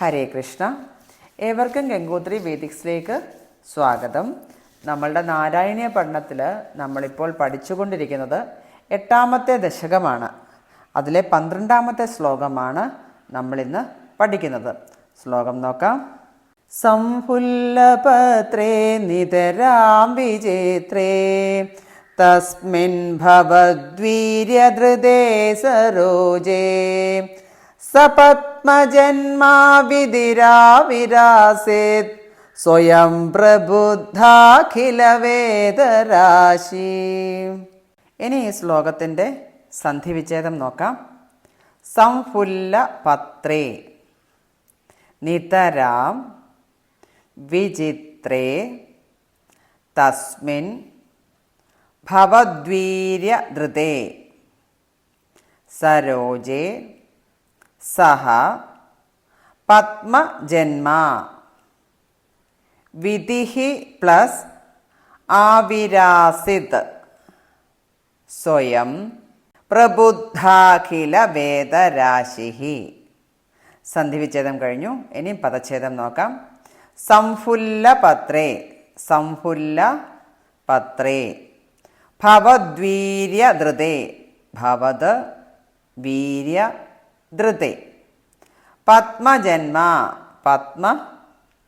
ഹരേ കൃഷ്ണ. ഏവർക്കും ഗംഗോത്രി വേദിക്സിലേക്ക് സ്വാഗതം. നമ്മളുടെ നാരായണീയ പഠനത്തിൽ നമ്മളിപ്പോൾ പഠിച്ചുകൊണ്ടിരിക്കുന്നത് എട്ടാമത്തെ ദശകമാണ്. അതിലെ പന്ത്രണ്ടാമത്തെ ശ്ലോകമാണ് നമ്മളിന്ന് പഠിക്കുന്നത്. ശ്ലോകം നോക്കാം. സംഫുല്ലപത്രേ നിതരാം വിജേത്രേ. തസ്മിൻ ഭവദ്വീര്യധൃതേ സരോജേ. സപത്മജന്മാ വിദിരാവിരാസേത് സ്വയം പ്രബുദ്ധാഖിലവേദരാശി. ഇനി ഈ ശ്ലോകത്തിന്റെ സന്ധിവിച്ഛേദം നോക്കാം. സംഫുല്ല പത്രേ നിതരാം വിചിത്രേ തസ്മിൻ ഭവദ്വീര്യധൃതേ സരോജേ സഹ പത്മജന്മ. വിധിഹി പ്ലസ് ആവിരാസിത്. സ്വയം പ്രബുദ്ധാഖില വേദരാശി സന്ധിവിച്ഛേദം കഴിഞ്ഞു. ഇനി പദച്ഛേദം നോക്കാം. സംഫുല്ല പത്രേ സംഫുല്ല പത്രേ ഭവദ്വീര്യ ധൃതേ ഭവത് വീര്യ ധൃതേ. പത്മജന്മ പത്മ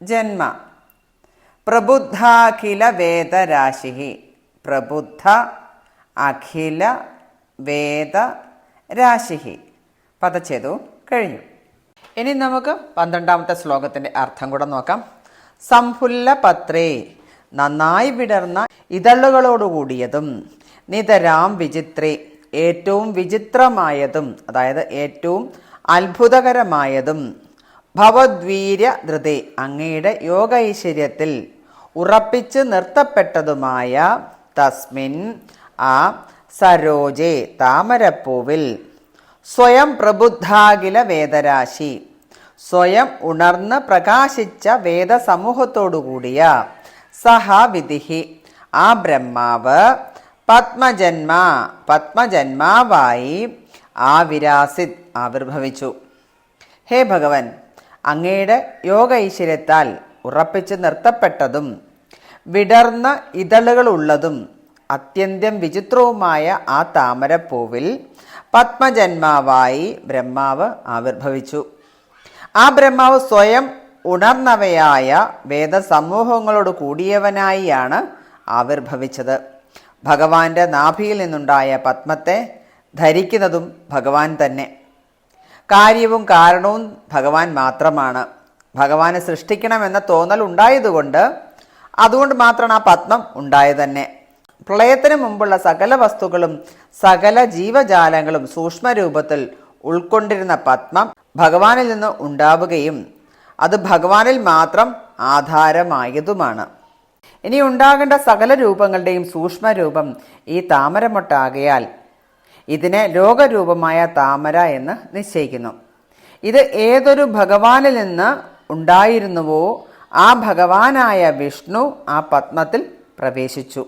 ജന്മ പ്രബുദ്ധാഖില വേദരാശി പ്രബുദ്ധ അഖില വേദ രാശി പദച്ഛേദവും കഴിഞ്ഞു. ഇനി നമുക്ക് പന്ത്രണ്ടാമത്തെ ശ്ലോകത്തിന്റെ അർത്ഥം കൂടെ നോക്കാം. സംഫുല്ല പത്രേ നന്നായി വിടർന്ന ഇതളുകളോടുകൂടിയതും നിതരാം വിചിത്രേ. ഏറ്റവും വിചിത്രമായതും അതായത് ഏറ്റവും അത്ഭുതകരമായതും ഭവദ്വീര്യ ധൃതി അങ്ങയുടെ യോഗ ഐശ്വര്യത്തിൽ ഉറപ്പിച്ച് നിർത്തപ്പെട്ടതുമായ തസ്മിൻ ആ സരോജെ താമരപ്പൂവിൽ സ്വയം പ്രബുദ്ധാകില വേദരാശി സ്വയം ഉണർന്ന് പ്രകാശിച്ച വേദസമൂഹത്തോടുകൂടിയ സഹാവിധിഹി. ആ ബ്രഹ്മാവ് പത്മജന്മ പത്മജന്മാവായി ആവിരാസിത് വിരാസിത് ആവിർഭവിച്ചു. ഹേ ഭഗവൻ അങ്ങയുടെ യോഗ ഐശ്വര്യത്താൽ ഉറപ്പിച്ച് നിർത്തപ്പെട്ടതും വിടർന്ന ഇതളുകളുള്ളതും അത്യന്തം വിചിത്രവുമായ ആ താമരപ്പൂവിൽ പത്മജന്മാവായി ബ്രഹ്മാവ് ആവിർഭവിച്ചു. ആ ബ്രഹ്മാവ് സ്വയം ഉണർന്നവയായ വേദസമൂഹങ്ങളോട് കൂടിയവനായിയാണ് ആവിർഭവിച്ചത്. ഭഗവാന്റെ നാഭിയിൽ നിന്നുണ്ടായ പത്മത്തെ ധരിക്കുന്നതും ഭഗവാൻ തന്നെ. കാര്യവും കാരണവും ഭഗവാൻ മാത്രമാണ്. ഭഗവാനെ സൃഷ്ടിക്കണമെന്ന തോന്നൽ ഉണ്ടായതുകൊണ്ട് അതുകൊണ്ട് മാത്രമാണ് ആ പത്മം ഉണ്ടായത് തന്നെ. പ്രളയത്തിന് മുമ്പുള്ള സകല വസ്തുക്കളും സകല ജീവജാലങ്ങളും സൂക്ഷ്മരൂപത്തിൽ ഉൾക്കൊണ്ടിരുന്ന പത്മം ഭഗവാനിൽ നിന്ന് ഉണ്ടാവുകയും അത് ഭഗവാനിൽ മാത്രം ആധാരമായതുമാണ്. ഇനി ഉണ്ടാകേണ്ട സകല രൂപങ്ങളുടെയും സൂക്ഷ്മരൂപം ഈ താമരമൊട്ടാകയാൽ ഇതിനെ ലോകരൂപമായ താമര എന്ന് നിശ്ചയിക്കുന്നു. ഇത് ഏതൊരു ഭഗവാനിൽ നിന്ന് ഉണ്ടായിരുന്നുവോ ആ ഭഗവാനായ വിഷ്ണു ആ പത്മത്തിൽ പ്രവേശിച്ചു.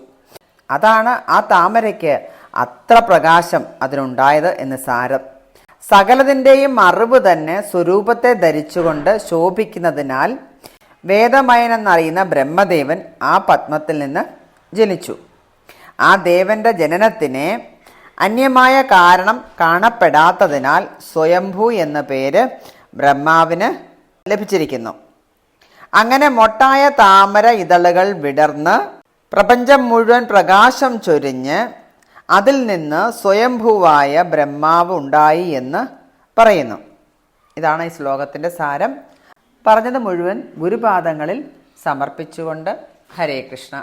അതാണ് ആ താമരയ്ക്ക് അത്ര പ്രകാശം അതിനുണ്ടായത് എന്ന് സാരം. സകലതിന്റെയും അറിവ് തന്നെ സ്വരൂപത്തെ ധരിച്ചുകൊണ്ട് ശോഭിക്കുന്നതിനാൽ വേദമയനെന്നറിയുന്ന ബ്രഹ്മദേവൻ ആ പത്മത്തിൽ നിന്ന് ജനിച്ചു. ആ ദേവന്റെ ജനനത്തിന് അന്യമായ കാരണം കാണപ്പെടാത്തതിനാൽ സ്വയംഭൂ എന്ന പേര് ബ്രഹ്മാവിന് ലഭിച്ചിരിക്കുന്നു. അങ്ങനെ മൊട്ടായ താമര ഇതളുകൾ വിടർന്ന് പ്രപഞ്ചം മുഴുവൻ പ്രകാശം ചൊരിഞ്ഞ് അതിൽ നിന്ന് സ്വയംഭൂവായ ബ്രഹ്മാവ് ഉണ്ടായി എന്ന് പറയുന്നു. ഇതാണ് ഈ ശ്ലോകത്തിന്റെ സാരം. പറഞ്ഞത് മുഴുവൻ ഗുരുപാദങ്ങളിൽ സമർപ്പിച്ചുകൊണ്ട് ഹരേ കൃഷ്ണ.